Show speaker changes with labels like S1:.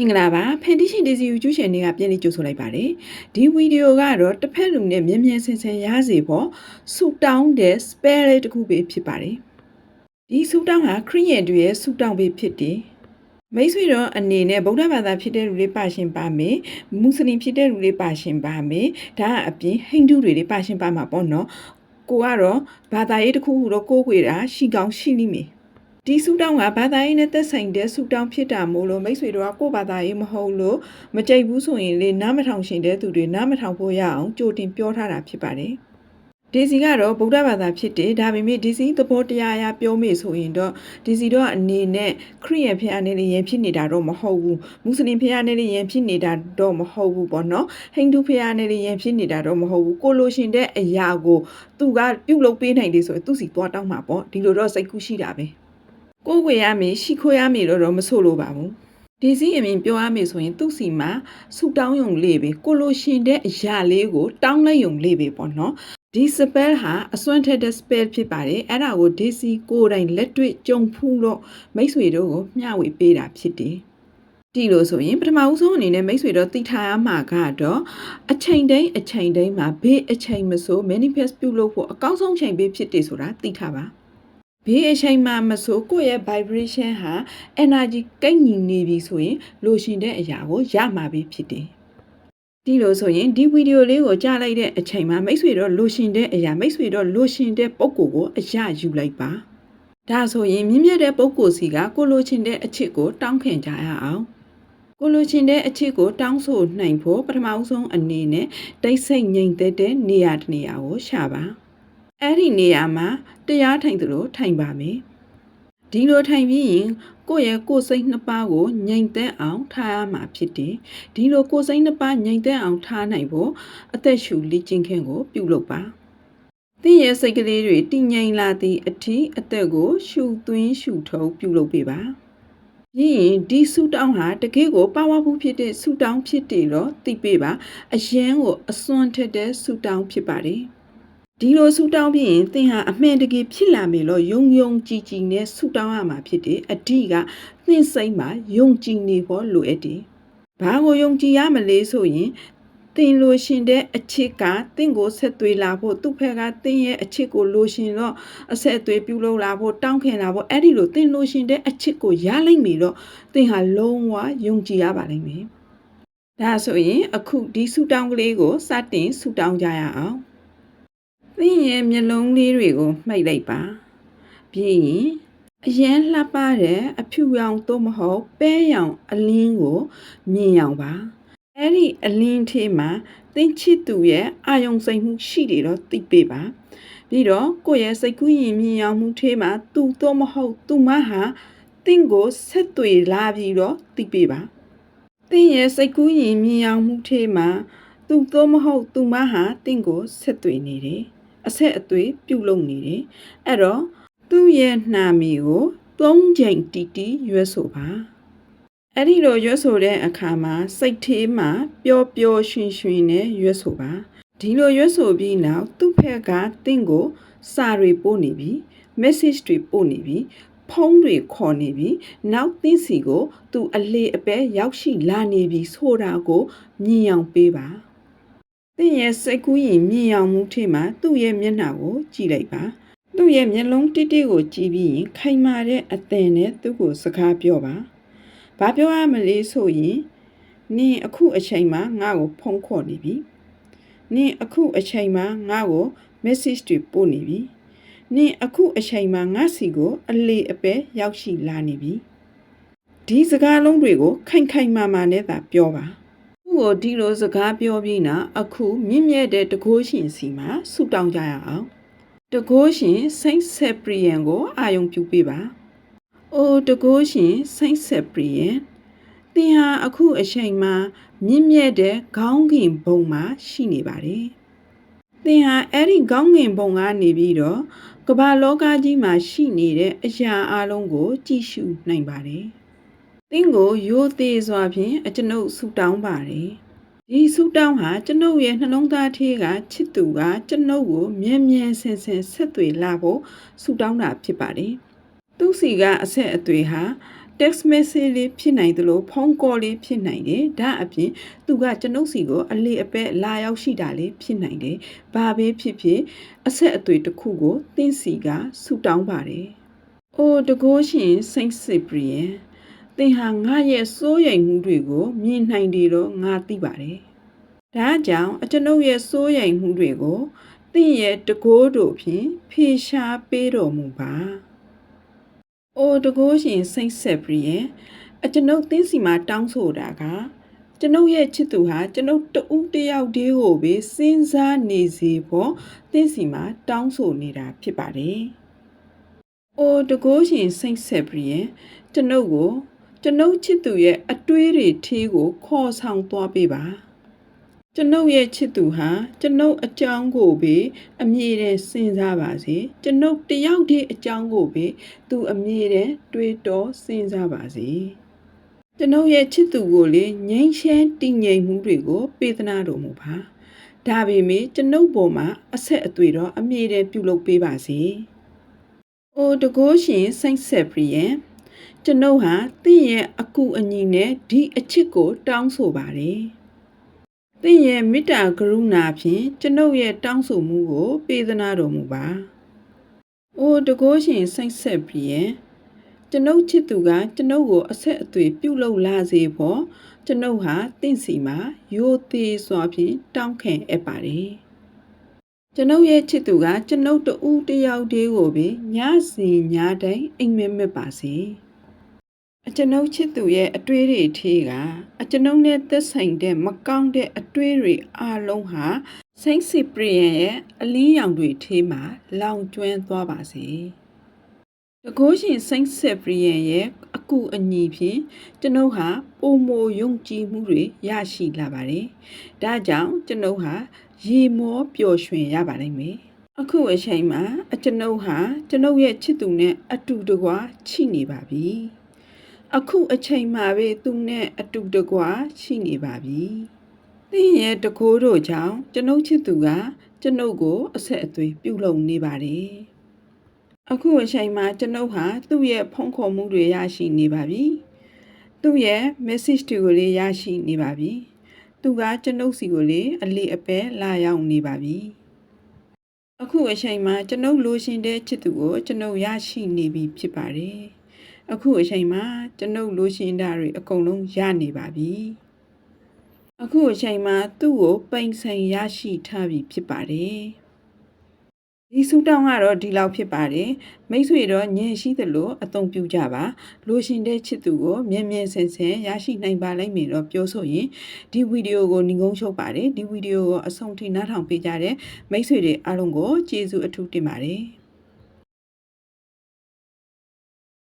S1: မင်္ဂလာပါဖန်တီရှင်ဒီစီယူကျူးရှင်တွေကပြန်လေးကြိုဆိုလိုက်ပါတယ်ဒီဗီဒီယိုကတော့တစ်ဖက်လူနဲ့မြင်မြန်ဆင်ဆင်ရစေဖို့ဆူတောင်းတဲ့ spare လေးတစ်ခုပဲဖြစ်ပါတယ်ဒီဆူတောင်းဟာခရစ်ယာန်တွေရဲ့ဆူတောင်းပဲဖြစ်တယ်မိတ်ဆွေတော့အနေနဲ့ဗုဒ္ဓဘာသာဖြစ်တဲ့လူတွေပါရှင်ပါမယ်မွတ်စလင်ဖြစ်တဲ့လူတွေပါရှင်ပါမယ်ဒါကအပြင်ဟိန္ဒူတွေတွေပါရှင်ပါမှာပေါ့နော်ကိုကတော့ဘာသာရေးတစ်ခုခုတော့ကိုးကွယ်တာရှိကောင်းရှိလိမ့်မယ် ဒီဆူတောင်းကဘာသာရေးနဲ့သက်ဆိုင်တဲ့ဆူတောင်းဖြစ်တာမို့လို့မိတ်ဆွေတို့ကကိုယ့်ဘာသာရေးမဟုတ်လို့မကြိုက်ဘူးဆိုရင်လေနားမထောင်ရှင်တဲ့သူတွေနားမထောင်ဖို့ရအောင်ကြိုတင်ပြောထားတာဖြစ်ပါတယ်။ဒီစီကတော့ဗုဒ္ဓဘာသာဖြစ်တယ်ဒါပေမဲ့ဒီစီသဘောတရားအရပြောမေဆိုရင်တော့ဒီစီတော့အနေနဲ့ခရစ်ယာန်ဖျားနေလေးရင်ဖြစ်နေတာတော့မဟုတ်ဘူးမွတ်စလင်ဖျားနေလေးရင်ဖြစ်နေတာတော့မဟုတ်ဘူးပေါ့နော်ဟိန္ဒူဖျားနေလေးရင်ဖြစ်နေတာတော့မဟုတ်ဘူးကိုလိုရှင်တဲ့အရာကိုသူကပြုတ်လုပ်ပေးနိုင်တယ်ဆိုရင်သူစီသွားတောင်းမှာပေါ့ဒီလိုတော့စိတ်ကူးရှိတာပဲ ကိုယ်ဝေရမေရှိခွေရမေလို့တော့မဆိုလို့ပါဘူးဒီစီအမြင်ပြောရမေဆိုရင်သူ့စီမှာဆူတောင်းယုံလေးပဲကိုလိုရှင်တဲ့အရာလေးကိုတောင်းလိုက်ယုံလေးပဲပေါ့နော်ဒီ spell ဟာအစွမ်းထက်တဲ့ spell ဖြစ်ပါတယ်အဲ့ဒါကိုဒီစီကိုယ်တိုင်လက်တွေ့ကြုံဖူးတော့မိတ်ဆွေတို့ကိုမျှဝေပေးတာဖြစ်တယ်ဒီလိုဆိုရင်ပထမဦးဆုံးအနေနဲ့မိတ်ဆွေတို့သိထားရမှာကတော့အချိန်တိုင်းအချိန်တိုင်းမှာဘေးအချိန်မဆို manifest ပြုလုပ်ဖို့အကောင်းဆုံးချိန်ပေးဖြစ်တယ်ဆိုတာသိထားပါ ဘေးအချိန်မှမဆိုကိုယ့်ရဲ့ vibration ဟာ energy ကိတ်ညီနေပြီဆိုရင်လိုရှင်တဲ့အရာကိုရမှာပဲဖြစ်တယ်။ဒီလိုဆိုရင်ဒီဗီဒီယိုလေးကိုကြားလိုက်တဲ့အချိန်မှာမိတ်ဆွေတော့လိုရှင်တဲ့အရာမိတ်ဆွေတော့လိုရှင်တဲ့ပုံကိုကိုအရာယူလိုက်ပါ။ဒါဆိုရင်မြင့်မြတ်တဲ့ပုံကိုစီကကိုလိုချင်တဲ့အချစ်ကိုတောင်းခံကြရအောင်။ကိုလိုချင်တဲ့အချစ်ကိုတောင်းဆိုနိုင်ဖို့ပထမဦးဆုံးအနေနဲ့တိတ်ဆိတ်ငြိမ်သက်တဲ့နေရာတစ်နေရာကိုရှာပါ။ အဲ့ဒီနေရာမှာတရားထိုင်သူလို့ထိုင်ပါမယ်။ဒီလိုထိုင်ပြီးရင်ကိုယ့်ရဲ့ကိုယ်စိတ်နှစ်ပါးကိုငြိမ်သက်အောင်ထားရမှာဖြစ်တယ်။ဒီလိုကိုယ်စိတ်နှစ်ပါးငြိမ်သက်အောင်ထားနိုင်ဖို့အသက်ရှူလေ့ကျင့်ခင်းကို ပြုလုပ်ပါ။သင်ရဲ့စိတ်ကလေးတွေတည်ငြိမ်လာသည့်အထိအသက်ကိုရှူသွင်းရှူထုတ်ပြုလုပ်ပေးပါ။ပြီးရင်ဒီဆူတောင်းဟာတကယ့်ကိုပါဝါဖူးဖြစ်တဲ့ဆူတောင်းဖြစ်တယ်တော့သိပေးပါအရန်ကိုအစွမ်းထက်တဲ့ဆူတောင်းဖြစ်ပါတယ် ဒီလိုဆူတောင်းပြီးရင်သင်ဟာအမှန်တကယ်ဖြစ်လာမယ်လို့ယုံယုံကြည်ကြည်နဲ့ဆူတောင်းရမှာဖြစ်တယ်အဓိကသင်စိတ်မှာယုံကြည်နေဖို့လိုအပ်တယ်ဘာကိုယုံကြည်ရမလဲဆိုရင်သင်လိုရှင်တဲ့အချစ်ကသင်ကိုဆက်သွေးလာဖို့သူ့ဖက်ကသင်ရဲ့အချစ်ကိုလိုရှင်တော့အဆက်အသွေးပြုလုပ်လာဖို့တောင်းခံလာဖို့အဲ့ဒီလိုသင်လိုရှင်တဲ့အချစ်ကိုရလိုက်ပြီတော့သင်ဟာလုံးဝယုံကြည်ရပါလိမ့်မယ်ဒါဆိုရင်အခုဒီဆူတောင်းကလေးကိုစတင်ဆူတောင်းကြရအောင် သင်ရဲ့မျက်လုံးလေးတွေကိုမှိတ်လိုက်ပါပြီးရင်အရန်လှပတဲ့အဖြူရောင်သို့မဟုတ်ပဲရောင်အလင်းကိုမြင်ရောင်ပါအဲ့ဒီအလင်းထဲမှာသင်ချစ်သူရဲ့အာယုံစိတ်မှုရှိတယ်တော့သိပေးပါပြီးတော့ကိုယ့်ရဲ့စိတ်ကူးရင်မြင်ရောင်မှုထဲမှာသူသို့မဟုတ်သူမဟာသင်ကိုဆက်သွေလာပြီးတော့သိပေးပါသင်ရဲ့စိတ်ကူးရင်မြင်ရောင်မှုထဲမှာသူသို့မဟုတ်သူမဟာသင်ကိုဆက်သွေနေတယ် အဆက်အသွေးပြုတ်လုံနေတယ်အဲ့တော့သူ့ရဲ့နှာမီကိုသုံးချိန်တီတီရွက်ဆိုပါအဲ့ဒီလိုရွက်ဆိုတဲ့အခါမှာစိတ်သေးမှာပျော်ပျော်ရွှင်ရွှင်နဲ့ရွက်ဆိုပါဒီလိုရွက်ဆိုပြီးနောက်သူ့ဖက်ကတင့်ကိုစာတွေပို့နေပြီ message တွေပို့နေပြီဖုန်းတွေခေါ်နေပြီနောက်သင်းစီကို သူအလေအပဲရောက်ရှိလာနေပြီဆိုတာကိုမြင်အောင်ပေးပါ သင်ရဲ့စိတ်ကူးရင်မြင်အောင်မှုထိမှသူ့ရဲ့မျက်နှာကိုကြည့်လိုက်ပါသူ့ရဲ့မျက်လုံးတိတိကိုကြည့်ပြီးရင်ခိုင်မာတဲ့အသင်နဲ့သူ့ကိုစကားပြောပါဘာပြောရမလဲဆိုရင်နင်အခုအချိန်မှာငါ့ကိုဖုန်းခေါ်နေပြီနင်အခုအချိန်မှာငါ့ကို message တွေပို့နေပြီနင်အခုအချိန်မှာငါစီကို အလေအပဲရောက်ရှိလာနေပြီဒီစကားလုံးတွေကိုခိုင်ခိုင်မာမာနဲ့သာပြောပါသူ့ ကိုဒီလိုစကားပြောပြီးနာအခုမြင့်မြတ်တဲ့တကိုးရှင်စီမှာဆူတောင်းကြရအောင်တကိုးရှင်စိတ်ဆက်ပရီယန်ကိုအာယုံပြုပေးပါအိုတကိုးရှင်စိတ်ဆက်ပရီယန်သင်ဟာအခုအချိန်မှာမြင့်မြတ်တဲ့ခေါင်းကင်ဘုံမှာရှိနေပါတယ်သင်ဟာအဲ့ဒီခေါင်းငင်ဘုံကနေပြီးတော့ကမ္ဘာလောကကြီးမှာရှိနေတဲ့အရာအလုံးကိုကြည့်ရှုနိုင်ပါတယ်။ သင်ကိုရိုသေစွာဖြင့်အကျွန်ုပ်ဆူတောင်းပါတယ်။ဒီဆူတောင်းဟာကျွန်ုပ်ရဲ့နှလုံးသားထဲကချစ်သူကကျွန်ုပ်ကိုမြန်မြန်ဆင်ဆင်ဆက်သွေလာဖို့ဆူတောင်းတာဖြစ်ပါတယ်။သူစီကအဆက်အသွေးဟာ text message လေးဖြစ်နိုင်သလိုဖုန်း call လေးဖြစ်နိုင်တယ်ဒါအပြင်သူကကျွန်ုပ်စီကိုအလေအပက်လာရောက်ရှိတာလေးဖြစ်နိုင်တယ်ဘာပဲဖြစ်ဖြစ်အဆက်အသွေးတစ်ခုကိုသင်စီကဆူတောင်းပါတယ်အိုတကိုးရှင်စိတ်စစ်ပရီယန် သင်ဟာငါရဲ့စိုးရိမ်မှုတွေကိုမြင်နိုင်တယ်တော့ငါသိပါတယ်ဒါကြောင့်အကျွန်ုပ်ရဲ့စိုးရိမ်မှုတွေကိုသင်ရဲ့တကိုးတို့ဖြင့်ဖေရှားပေးတော်မူပါ။အိုတကိုးရှင်စိတ်ဆက်ပြီးရင်အကျွန်ုပ်သင်စီမှာတောင်းဆိုတာကကျွန်ုပ်ရဲ့ချစ်သူဟာကျွန်ုပ်တဦးတယောက်တည်းကိုပဲစဉ်းစားနေစေဖို့သင်စီမှာတောင်းဆိုနေတာဖြစ်ပါတယ်။အိုတကိုးရှင်စိတ်ဆက်ပြီးရင်ကျွန်ုပ်ကို ကျွန်ုပ်ချစ်သူရဲ့အတွေးတွေထီးကိုခေါ်ဆောင်သွားပေးပါ။ကျွန်ုပ်ရဲ့ချစ်သူဟာကျွန်ုပ်အကြောင်းကိုပဲအမြဲတမ်းစဉ်းစားပါစေကျွန်ုပ်တယောက်တည်းအကြောင်းကိုပဲသူအမြဲတမ်းတွေးတောစဉ်းစားပါစေကျွန်ုပ်ရဲ့ချစ်သူကိုလေငြိမ်းချမ်းတည်ငြိမ်မှုတွေကိုပေးသနာတော်မူပါဒါပေမဲ့ကျွန်ုပ်ပေါ်မှာအဆက်အသွေးတော့အမြဲတမ်းပြုလုပ်ပေးပါစေအိုတကိုးရှင်စိတ်ဆက်ပြီးရင် ကျွန်ုပ်ဟာတင့်ရဲ့အကူအညီနဲ့ဒီအချစ်ကို တောင်းဆိုပါတယ်။တင့်ရဲ့မေတ္တာကရုဏာဖြင့်ကျွန်ုပ်ရဲ့တောင်းဆိုမှုကို ပေးသနာတော်မူပါ။အိုတကိုးရှင်စိတ်ဆက်ပြီးရင်ကျွန်ုပ်ချစ်သူကကျွန်ုပ်ကိုအဆက်အသွေးပြုလုပ်လာစေဖို့ကျွန်ုပ်ဟာတင့်စီမှာရိုသေးစွာဖြင့်တောင်းခံအပ်ပါတယ်။ကျွန်ုပ်ရဲ့ချစ်သူကကျွန်ုပ်တဦးတယောက်တည်းကိုပဲညစီညတိုင်းအိမ်မက်မက်ပါစေ။ အကျွန်ုပ်ချစ်သူရဲ့အတွေးတွေထေးကအကျွန်ုပ်နဲ့သက်ဆိုင်တဲ့မကောင်းတဲ့အတွေးတွေအလုံးဟာစိတ်စီပရိယန်ရဲ့အလင်းရောင်တွေထေးမှာလောင်ကျွမ်းသွားပါစေ။တကိုးရှင်စိတ်စစ်ပရိယန်ရဲ့အကူအညီဖြင့်ကျွန်ုပ်ဟာပုံမယုံကြည်မှုတွေရရှိလာပါတယ်။ဒါကြောင့်ကျွန်ုပ်ဟာရေမောပျော်ရွှင်ရပါလိမ့်မယ်။အခုအချိန်မှာအကျွန်ုပ်ဟာကျွန်ုပ်ရဲ့ချစ်သူနဲ့အတူတကွချိနေပါပြီ။ အခုအချိန်မှာပဲသူနဲ့အတူတကွာရှိနေပါပြီ။သင်ရဲ့တကိုးတို့ကြောင့်ကျွန်ုပ်ချစ်သူကကျွန်ုပ်ကိုအဆက်အသွေးပြုလုပ်နေပါတယ်။အခုအချိန်မှာကျွန်ုပ်ဟာသူ့ရဲ့ဖုန်းခေါ်မှုတွေရရှိနေပါပြီ။သူ့ရဲ့ message တွေကိုလည်းရရှိနေပါပြီ။သူကကျွန်ုပ်စီကိုလည်းအလေးအပဲလာရောက်နေပါပြီ။အခုအချိန်မှာကျွန်ုပ်လိုချင်တဲ့ချစ်သူကိုကျွန်ုပ်ရရှိနေပြီဖြစ်ပါတယ်။ အခုအချိန်မှာကျွန်ုပ်လိုချင်တာတွေအကုန်လုံးရနေပါပြီအခုအချိန်မှာသူ့ကိုပိန်ဆိုင်ရရှိထားပြီဖြစ်ပါတယ်ဒီဆူတောင်းကတော့ဒီလောက်ဖြစ်ပါတယ်မိတ်ဆွေတော့ညင်ရှိသလိုအသုံးပြုကြပါလိုရှင်တဲ့ချစ်သူကိုမြဲမြဲဆင်ဆင်ရရှိနိုင်ပါလိမ့်မယ်တော့ပြောဆိုရင်ဒီဗီဒီယိုကိုညီကုန်းချုပ်ပါတယ်ဒီဗီဒီယိုကိုအဆုံးထိနားထောင်ပေးကြတဲ့မိတ်ဆွေတွေအားလုံးကိုကျေးဇူးအထူးတင်ပါတယ်